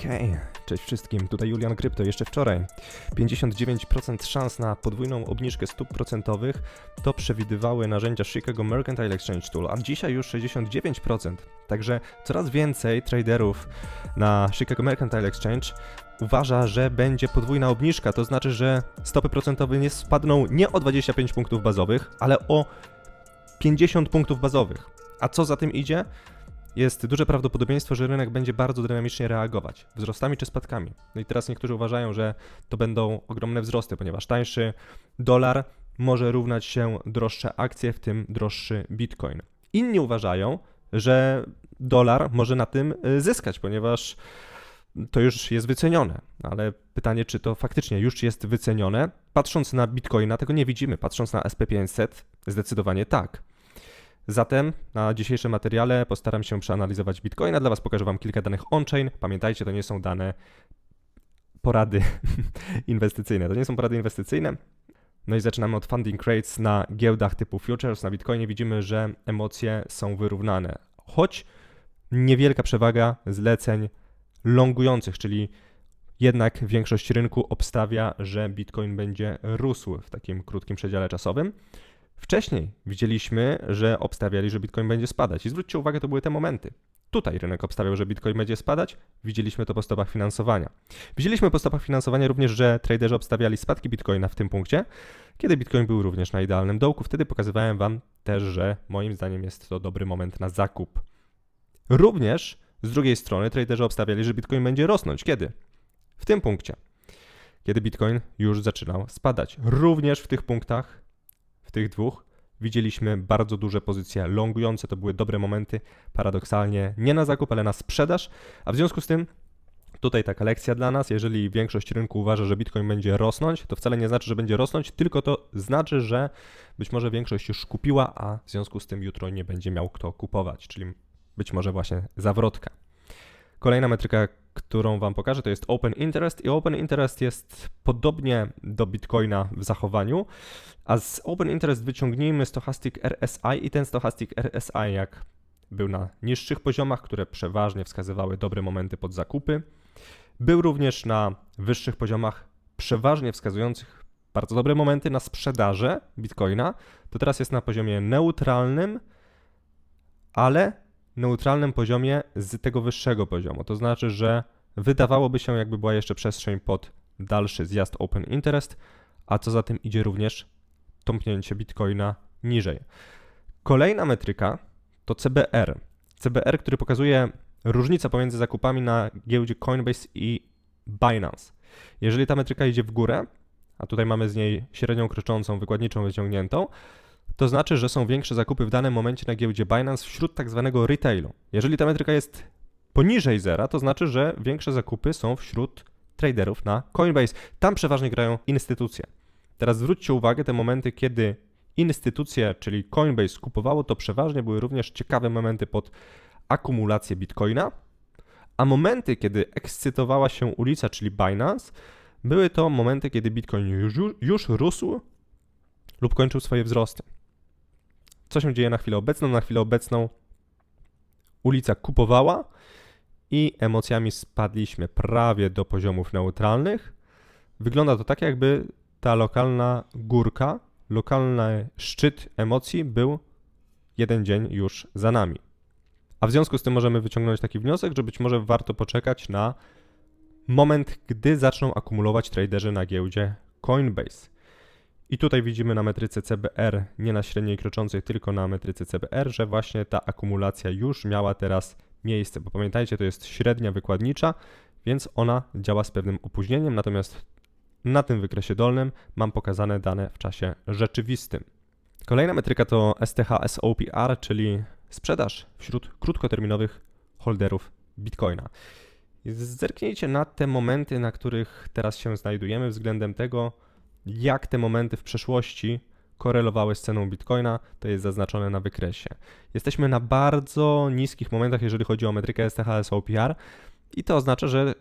Okej, cześć wszystkim, tutaj Julian Krypto. Jeszcze wczoraj 59% szans na podwójną obniżkę stóp procentowych to przewidywały narzędzia Chicago Mercantile Exchange Tool, a dzisiaj już 69%. Także coraz więcej traderów na Chicago Mercantile Exchange uważa, że będzie podwójna obniżka, to znaczy, że stopy procentowe nie spadną nie o 25 punktów bazowych, ale o 50 punktów bazowych. A co za tym idzie? Jest duże prawdopodobieństwo, że rynek będzie bardzo dynamicznie reagować wzrostami czy spadkami. No i teraz niektórzy uważają, że to będą ogromne wzrosty, ponieważ tańszy dolar może równać się droższe akcje, w tym droższy bitcoin. Inni uważają, że dolar może na tym y, zyskać, ponieważ to już jest wycenione. Ale pytanie, czy to faktycznie już jest wycenione? Patrząc na bitcoina, tego nie widzimy. Patrząc na SP500, zdecydowanie tak. Zatem na dzisiejszym materiale postaram się przeanalizować Bitcoina. Dla Was pokażę Wam kilka danych on-chain. Pamiętajcie, to nie są dane porady inwestycyjne. To nie są porady inwestycyjne. No i zaczynamy od funding rates na giełdach typu futures. Na Bitcoinie widzimy, że emocje są wyrównane. Choć niewielka przewaga zleceń longujących, czyli jednak większość rynku obstawia, że Bitcoin będzie rósł w takim krótkim przedziale czasowym. Wcześniej widzieliśmy, że obstawiali, że Bitcoin będzie spadać. I zwróćcie uwagę, to były te momenty. Tutaj rynek obstawiał, że Bitcoin będzie spadać. Widzieliśmy to po stopach finansowania. Widzieliśmy po stopach finansowania również, że traderzy obstawiali spadki Bitcoina w tym punkcie, kiedy Bitcoin był również na idealnym dołku. Wtedy pokazywałem Wam też, że moim zdaniem jest to dobry moment na zakup. Również z drugiej strony traderzy obstawiali, że Bitcoin będzie rosnąć. Kiedy? W tym punkcie. Kiedy Bitcoin już zaczynał spadać. Również w tych punktach w tych dwóch widzieliśmy bardzo duże pozycje longujące, to były dobre momenty, paradoksalnie nie na zakup, ale na sprzedaż, a w związku z tym tutaj taka lekcja dla nas, jeżeli większość rynku uważa, że Bitcoin będzie rosnąć, to wcale nie znaczy, że będzie rosnąć, tylko to znaczy, że być może większość już kupiła, a w związku z tym jutro nie będzie miał kto kupować, czyli być może właśnie zawrotka. Kolejna metryka, którą Wam pokażę, to jest Open Interest i Open Interest jest podobnie do Bitcoina w zachowaniu, a z Open Interest wyciągnijmy Stochastic RSI i ten Stochastic RSI jak był na niższych poziomach, które przeważnie wskazywały dobre momenty pod zakupy. Był również na wyższych poziomach, przeważnie wskazujących bardzo dobre momenty na sprzedaże Bitcoina. To teraz jest na poziomie neutralnym, ale neutralnym poziomie z tego wyższego poziomu. To znaczy, że wydawałoby się, jakby była jeszcze przestrzeń pod dalszy zjazd Open Interest, a co za tym idzie również tąpnięcie Bitcoina niżej. Kolejna metryka to CBR. CBR, który pokazuje różnicę pomiędzy zakupami na giełdzie Coinbase i Binance. Jeżeli ta metryka idzie w górę, a tutaj mamy z niej średnią kroczącą, wykładniczą wyciągniętą, to znaczy, że są większe zakupy w danym momencie na giełdzie Binance wśród tak zwanego retailu. Jeżeli ta metryka jest poniżej zera, to znaczy, że większe zakupy są wśród traderów na Coinbase. Tam przeważnie grają instytucje. Teraz zwróćcie uwagę, te momenty, kiedy instytucje, czyli Coinbase kupowało, to przeważnie były również ciekawe momenty pod akumulację bitcoina, a momenty, kiedy ekscytowała się ulica, czyli Binance, były to momenty, kiedy bitcoin już, już rósł lub kończył swoje wzrosty. Co się dzieje na chwilę obecną? Na chwilę obecną ulica kupowała i emocjami spadliśmy prawie do poziomów neutralnych. Wygląda to tak, jakby ta lokalna górka, lokalny szczyt emocji był jeden dzień już za nami. A w związku z tym możemy wyciągnąć taki wniosek, że być może warto poczekać na moment, gdy zaczną akumulować traderzy na giełdzie Coinbase. I tutaj widzimy na metryce CBR, nie na średniej kroczącej, tylko na metryce CBR, że właśnie ta akumulacja już miała teraz miejsce, bo pamiętajcie, to jest średnia wykładnicza, więc ona działa z pewnym opóźnieniem, natomiast na tym wykresie dolnym mam pokazane dane w czasie rzeczywistym. Kolejna metryka to STH SOPR, czyli sprzedaż wśród krótkoterminowych holderów Bitcoina. Zerknijcie na te momenty, na których teraz się znajdujemy względem tego, jak te momenty w przeszłości korelowały z ceną Bitcoina, to jest zaznaczone na wykresie. Jesteśmy na bardzo niskich momentach, jeżeli chodzi o metrykę STHS OPR i to oznacza, że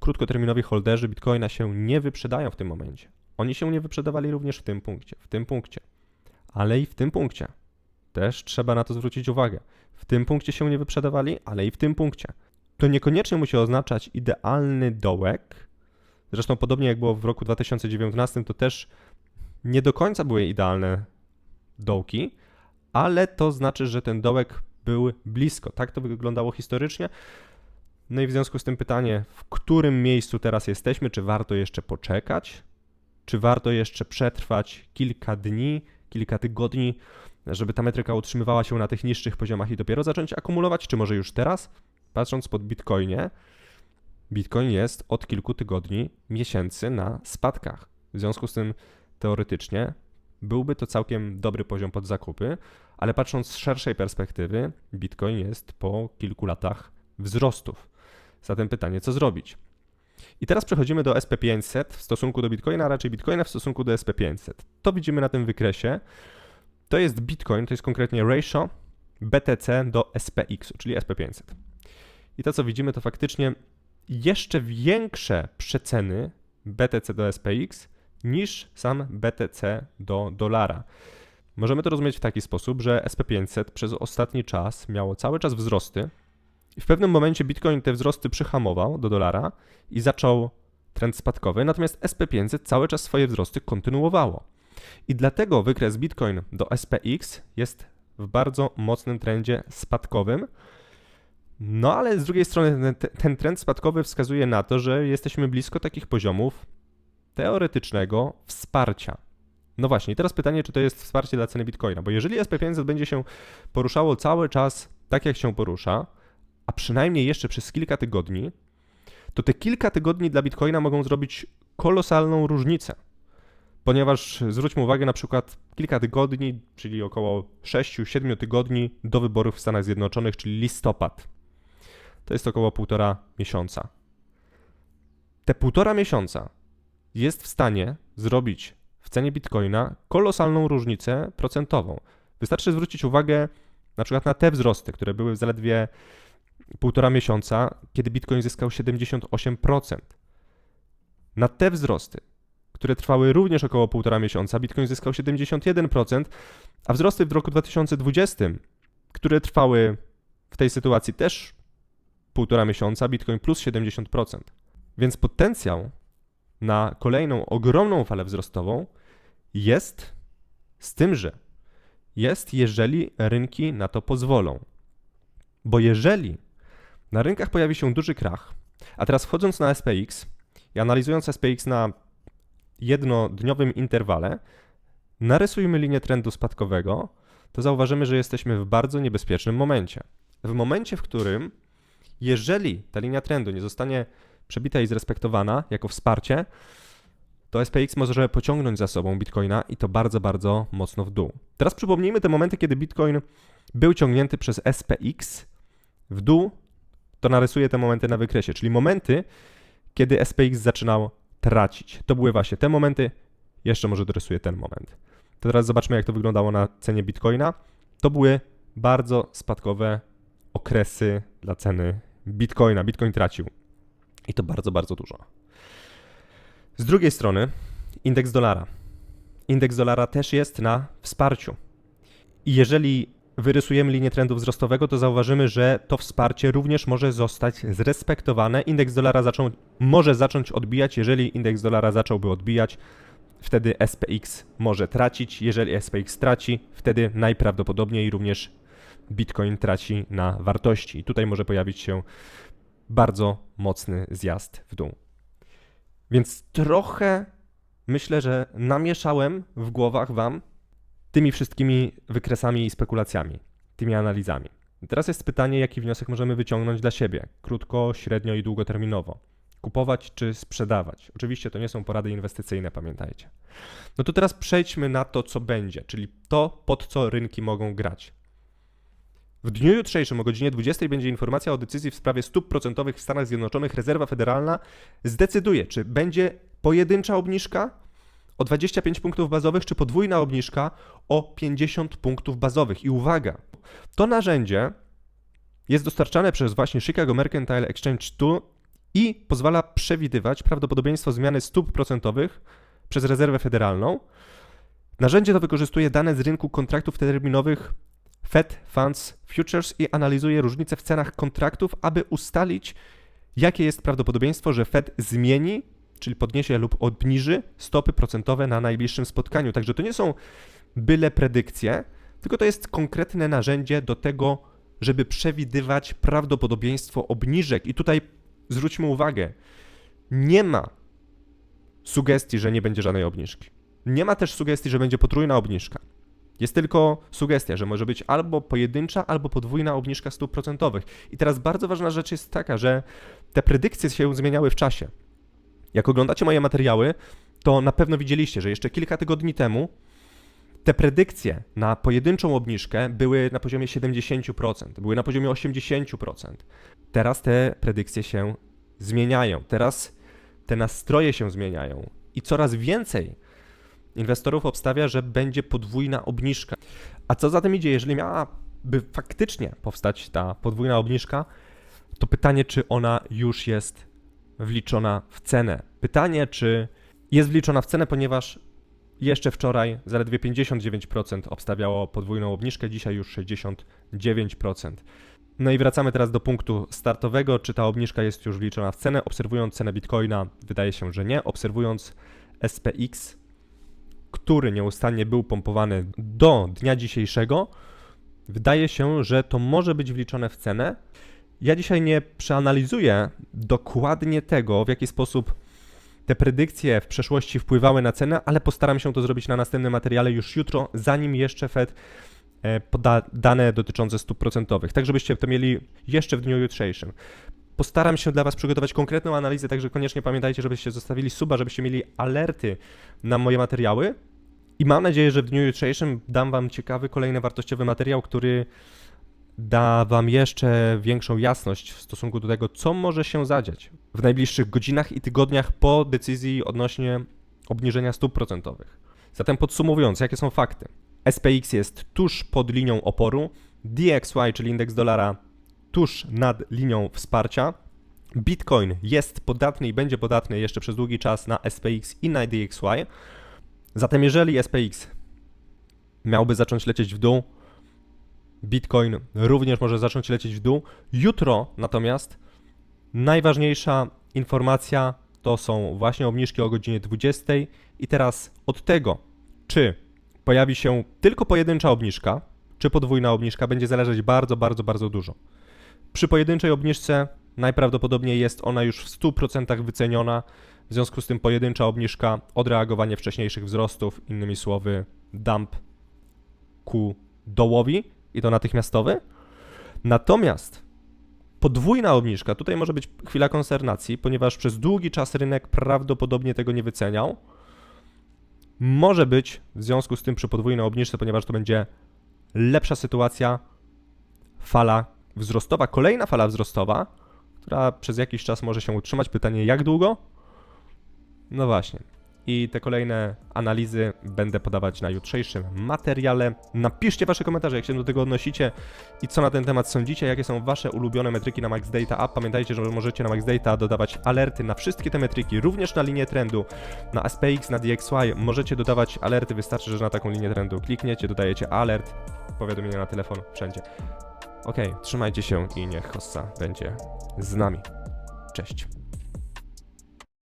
krótkoterminowi holderzy Bitcoina się nie wyprzedają w tym momencie. Oni się nie wyprzedawali również w tym punkcie, w tym punkcie, ale i w tym punkcie. Też trzeba na to zwrócić uwagę. W tym punkcie się nie wyprzedawali, ale i w tym punkcie. to niekoniecznie musi oznaczać idealny dołek. Zresztą podobnie jak było w roku 2019, to też nie do końca były idealne dołki, ale to znaczy, że ten dołek był blisko. Tak to wyglądało historycznie. No i w związku z tym pytanie, w którym miejscu teraz jesteśmy? Czy warto jeszcze poczekać? Czy warto jeszcze przetrwać kilka dni, kilka tygodni, żeby ta metryka utrzymywała się na tych niższych poziomach i dopiero zacząć akumulować? Czy może już teraz? Patrząc pod Bitcoinie, Bitcoin jest od kilku tygodni, miesięcy na spadkach. W związku z tym teoretycznie byłby to całkiem dobry poziom pod zakupy, ale patrząc z szerszej perspektywy, Bitcoin jest po kilku latach wzrostów. Zatem pytanie, co zrobić? I teraz przechodzimy do SP500 w stosunku do Bitcoina, a raczej Bitcoina w stosunku do SP500. To widzimy na tym wykresie. To jest Bitcoin, to jest konkretnie ratio BTC do SPX, czyli SP500. I to, co widzimy, to faktycznie jeszcze większe przeceny BTC do SPX niż sam BTC do dolara. Możemy to rozumieć w taki sposób, że SP500 przez ostatni czas miało cały czas wzrosty i w pewnym momencie Bitcoin te wzrosty przyhamował do dolara i zaczął trend spadkowy, natomiast SP500 cały czas swoje wzrosty kontynuowało. I dlatego wykres Bitcoin do SPX jest w bardzo mocnym trendzie spadkowym. No ale z drugiej strony ten, ten trend spadkowy wskazuje na to, że jesteśmy blisko takich poziomów teoretycznego wsparcia. No właśnie, teraz pytanie, czy to jest wsparcie dla ceny Bitcoina, bo jeżeli SP500 będzie się poruszało cały czas tak, jak się porusza, a przynajmniej jeszcze przez kilka tygodni, to te kilka tygodni dla Bitcoina mogą zrobić kolosalną różnicę. Ponieważ zwróćmy uwagę na przykład kilka tygodni, czyli około 6-7 tygodni do wyborów w Stanach Zjednoczonych, czyli listopad. To jest około półtora miesiąca. Te półtora miesiąca jest w stanie zrobić w cenie bitcoina kolosalną różnicę procentową. Wystarczy zwrócić uwagę na przykład na te wzrosty, które były zaledwie półtora miesiąca, kiedy bitcoin zyskał 78%. Na te wzrosty, które trwały również około półtora miesiąca, bitcoin zyskał 71%, a wzrosty w roku 2020, które trwały w tej sytuacji też półtora miesiąca, bitcoin plus 70%. Więc potencjał na kolejną ogromną falę wzrostową jest z tym, że jest, jeżeli rynki na to pozwolą. Bo jeżeli na rynkach pojawi się duży krach, a teraz wchodząc na SPX i analizując SPX na jednodniowym interwale, narysujmy linię trendu spadkowego, to zauważymy, że jesteśmy w bardzo niebezpiecznym momencie. W momencie, w którym, jeżeli ta linia trendu nie zostanie przebita i zrespektowana jako wsparcie, to SPX może pociągnąć za sobą Bitcoina i to bardzo, bardzo mocno w dół. Teraz przypomnijmy te momenty, kiedy Bitcoin był ciągnięty przez SPX w dół, to narysuję te momenty na wykresie, czyli momenty, kiedy SPX zaczynał tracić. To były właśnie te momenty, jeszcze może dorysuję ten moment. To teraz zobaczmy, jak to wyglądało na cenie Bitcoina. To były bardzo spadkowe okresy dla ceny Bitcoina. Bitcoin tracił. I to bardzo, bardzo dużo. Z drugiej strony indeks dolara. Indeks dolara też jest na wsparciu. I jeżeli wyrysujemy linię trendu wzrostowego, to zauważymy, że to wsparcie również może zostać zrespektowane. Indeks dolara może zacząć odbijać. Jeżeli indeks dolara zacząłby odbijać, wtedy SPX może tracić. Jeżeli SPX traci, wtedy najprawdopodobniej również Bitcoin traci na wartości. I tutaj może pojawić się bardzo mocny zjazd w dół. Więc trochę myślę, że namieszałem w głowach Wam tymi wszystkimi wykresami i spekulacjami, tymi analizami. teraz jest pytanie, jaki wniosek możemy wyciągnąć dla siebie, krótko, średnio i długoterminowo. Kupować czy sprzedawać? Oczywiście to nie są porady inwestycyjne, pamiętajcie. No to teraz przejdźmy na to, co będzie, czyli to, pod co rynki mogą grać. W dniu jutrzejszym o godzinie 20 będzie informacja o decyzji w sprawie stóp procentowych w Stanach Zjednoczonych. Rezerwa Federalna zdecyduje, czy będzie pojedyncza obniżka o 25 punktów bazowych, czy podwójna obniżka o 50 punktów bazowych. I uwaga, to narzędzie jest dostarczane przez właśnie Chicago Mercantile Exchange 2 i pozwala przewidywać prawdopodobieństwo zmiany stóp procentowych przez rezerwę federalną. Narzędzie to wykorzystuje dane z rynku kontraktów terminowych Fed Funds Futures i analizuje różnice w cenach kontraktów, aby ustalić, jakie jest prawdopodobieństwo, że Fed zmieni, czyli podniesie lub obniży stopy procentowe na najbliższym spotkaniu. Także to nie są byle predykcje, tylko to jest konkretne narzędzie do tego, żeby przewidywać prawdopodobieństwo obniżek. I tutaj zwróćmy uwagę, nie ma sugestii, że nie będzie żadnej obniżki. Nie ma też sugestii, że będzie potrójna obniżka. Jest tylko sugestia, że może być albo pojedyncza, albo podwójna obniżka stóp procentowych. I teraz bardzo ważna rzecz jest taka, że te predykcje się zmieniały w czasie. Jak oglądacie moje materiały, to na pewno widzieliście, że jeszcze kilka tygodni temu te predykcje na pojedynczą obniżkę były na poziomie 70%, były na poziomie 80%. Teraz te predykcje się zmieniają. Teraz te nastroje się zmieniają i coraz więcej inwestorów obstawia, że będzie podwójna obniżka. A co za tym idzie, jeżeli miałaby faktycznie powstać ta podwójna obniżka, to pytanie, czy ona już jest wliczona w cenę. Pytanie, czy jest wliczona w cenę, ponieważ jeszcze wczoraj zaledwie 59% obstawiało podwójną obniżkę, dzisiaj już 69%. No i wracamy teraz do punktu startowego. Czy ta obniżka jest już wliczona w cenę? Obserwując cenę Bitcoina, wydaje się, że nie. Obserwując SPX, który nieustannie był pompowany do dnia dzisiejszego, wydaje się, że to może być wliczone w cenę. Ja dzisiaj nie przeanalizuję dokładnie tego, w jaki sposób te predykcje w przeszłości wpływały na cenę, ale postaram się to zrobić na następnym materiale już jutro, zanim jeszcze Fed e, poda dane dotyczące stóp procentowych, tak żebyście to mieli jeszcze w dniu jutrzejszym. Postaram się dla Was przygotować konkretną analizę, także koniecznie pamiętajcie, żebyście zostawili suba, żebyście mieli alerty na moje materiały. I mam nadzieję, że w dniu jutrzejszym dam Wam ciekawy, kolejny wartościowy materiał, który da Wam jeszcze większą jasność w stosunku do tego, co może się zadziać w najbliższych godzinach i tygodniach po decyzji odnośnie obniżenia stóp procentowych. Zatem podsumowując, jakie są fakty? SPX jest tuż pod linią oporu, DXY, czyli indeks dolara, tuż nad linią wsparcia. Bitcoin jest podatny i będzie podatny jeszcze przez długi czas na SPX i na DXY. Zatem jeżeli SPX miałby zacząć lecieć w dół, Bitcoin również może zacząć lecieć w dół. Jutro natomiast najważniejsza informacja to są właśnie obniżki o godzinie 20 i teraz od tego, czy pojawi się tylko pojedyncza obniżka, czy podwójna obniżka, będzie zależeć bardzo, bardzo, bardzo dużo. Przy pojedynczej obniżce najprawdopodobniej jest ona już w 100% wyceniona, w związku z tym pojedyncza obniżka, odreagowanie wcześniejszych wzrostów, innymi słowy dump ku dołowi i to natychmiastowy. Natomiast podwójna obniżka, tutaj może być chwila konsternacji, ponieważ przez długi czas rynek prawdopodobnie tego nie wyceniał. Może być w związku z tym przy podwójnej obniżce, ponieważ to będzie lepsza sytuacja, fala wzrostowa, kolejna fala wzrostowa, która przez jakiś czas może się utrzymać. Pytanie, jak długo? No właśnie. I te kolejne analizy będę podawać na jutrzejszym materiale. Napiszcie wasze komentarze, jak się do tego odnosicie i co na ten temat sądzicie, jakie są wasze ulubione metryki na Max Data App. Pamiętajcie, że możecie na Max Data dodawać alerty na wszystkie te metryki, również na linię trendu, na SPX, na DXY. Możecie dodawać alerty, wystarczy, że na taką linię trendu klikniecie, dodajecie alert, powiadomienia na telefon, wszędzie. Ok, trzymajcie się i niech Hossa będzie z nami. Cześć.